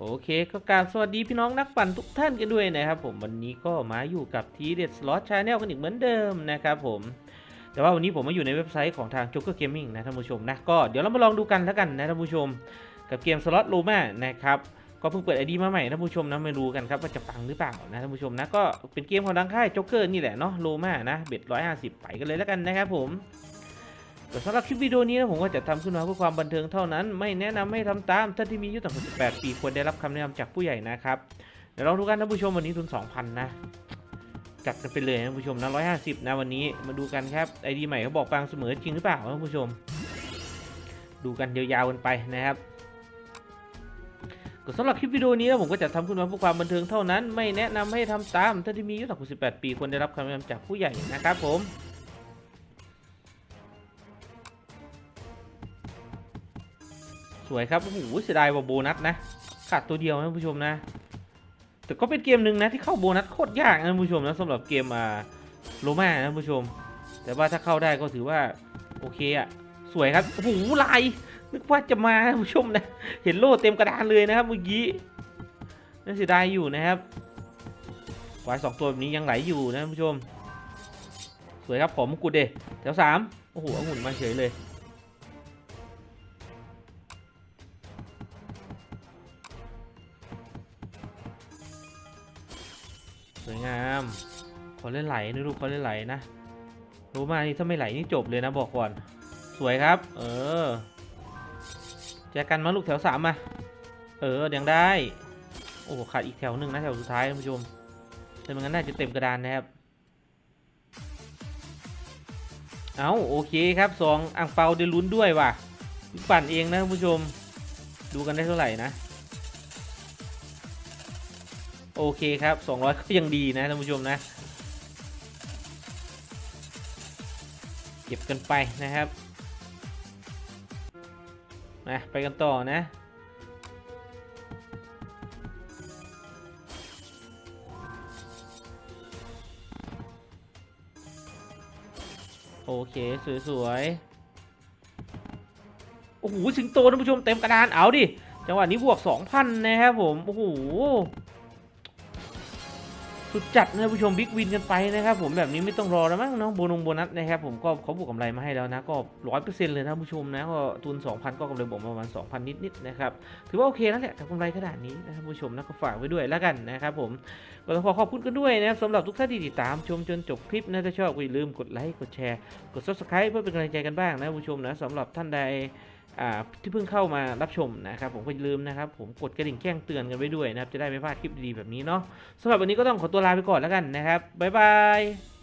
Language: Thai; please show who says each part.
Speaker 1: โอเคก็กราบสวัสดีพี่น้องนักปั่นทุกท่านกันด้วยนะครับผมวันนี้ก็มาอยู่กับทีเด็ดสล็อตชาแนลกันอีกเหมือนเดิมนะครับผมแต่ว่าวันนี้ผมมาอยู่ในเว็บไซต์ของทาง Joker Gaming นะท่านผู้ชมนะก็เดี๋ยวเรามาลองดูกันแล้วกันนะท่านผู้ชม กับเกมสล็อตโลมานะครับก็เพิ่งเปิดไอดีมาใหม่ท่านผู้ชมนะไม่รู้กันครับว่าจะปังหรือเปล่านะท่านผู้ชมนะก็เป็นเกมของทางค่ายจ็อกเกอร์นี่แหละเนาะโลมานะเบ็ดร้อยห้าสิบไปกันเลยแล้วกันนะครับผม แต่สำหรับคลิปวิดีโอนี้นะผมก็จะทำขึ้นมาเพื่อความบันเทิงเท่านั้น ไม่แนะนำให้ทำตามท่านที่มีอายุต่ำกว่า18 ปีควรได้รับคำแนะนำจากผู้ใหญ่นะครับเดี๋ยวลองดูกันท่านผู้ชมวันนี้ทุน2,000 นะ จัดกันไปเลยนะท่านผู้ชมนะ150 นะวันนี้มาดูกันครับไอดีใหม่เขาบอกปังเสมอจริงหรือเปล่าท่านผู้ชม ดูกันยาวๆกันไปนะครับก็สำหรับคลิปวิดีโอนี้นะผมก็จะทำขึ้นมาเพื่อความบันเทิงเท่านั้น ไม่แนะนำให้ทำตามท่านที่มีอายุต่ำกว่า18 ปีควรได้รับคำแนะนำจากผู้ใหญ่นะครับผม สวยครับโอ้โหเสียดายว่าโบนัสนะขาดตัวเดียวนะผู้ชมนะ แต่ก็เป็นเกมหนึ่งนะที่เข้าโบนัสโคตรยากนะผู้ชมนะสำหรับเกมอ่าโรม่านะผู้ชม แต่ว่าถ้าเข้าได้ก็ถือว่าโอเคอะสวยครับโอ้โหลายนึกว่าจะมาผู้ชมนะ เห็นโล่เต็มกระดานเลยนะครับเมื่อกี้น่าเสียดายอยู่นะครับควายสองตัวแบบนี้ยังไหลอยู่นะผู้ชม สวยครับขอมกุฎเดแถวสามโอ้โหองุ่นมาเฉยเลย สวยงาม ขอเล่นไหลนะลูกขอเล่นไหลนะรู้มานี่ถ้าไม่ไหลนี่จบเลยนะบอกก่อน สวยครับ เออแจกันมาลูกแถวสามมา เออยังได้ โอ้โหขาดอีกแถวหนึ่งนะแถวสุดท้ายท่านผู้ชมแต่มันงั้นน่าจะเต็มกระดานนะครับ เอาโอเคครับสองอ่างเปาได้ลุ้นด้วยว่ะ ปั่นเองนะท่านผู้ชม ดูกันได้เท่าไหร่นะ โอเคครับ 200 ก็ยังดีนะท่านผู้ชมนะ เก็บกันไปนะครับมาไปกันต่อนะ โอเค สวยๆ โอ้โห สิงโตท่านผู้ชมเต็มกระดาน เอาดิ จังหวะนี้บวก 2,000 นะครับผม โอ้โห สุดจัดนะผู้ชมบิ๊กวินกันไปนะครับผมแบบนี้ไม่ต้องรอแล้วมั้งเนาะโบนงโบนัสนะครับผมก็เขาบวกกำไรมาให้แล้วนะก็ร้อยเปอร์เซ็นต์เลยนะผู้ชมนะก็ทุน 2,000 ก็กำไรบวกประมาณ 2,000 นิดๆนะครับถือว่าโอเคแล้วแหละกับกำไรขนาดนี้นะท่านผู้ชมนะก็ฝากไว้ด้วยแล้วกันนะครับผมก็ต้องขอขอบคุณกันด้วยนะครับสำหรับทุกท่านที่ติดตามชมจนจบคลิปนะถ้าชอบก็อย่าลืมกดไลค์กดแชร์กด subscribe เพื่อเป็นกำลังใจกันบ้างนะผู้ชมนะสำหรับท่านใด ที่เพิ่งเข้ามารับชมนะครับ ผมก็อย่าลืมนะครับ ผมกดกระดิ่งแจ้งเตือนกันไว้ด้วยนะครับ จะได้ไม่พลาดคลิปดีๆแบบนี้เนาะสำหรับวันนี้ก็ต้องขอตัวลาไปก่อนแล้วกันนะครับบ๊ายบาย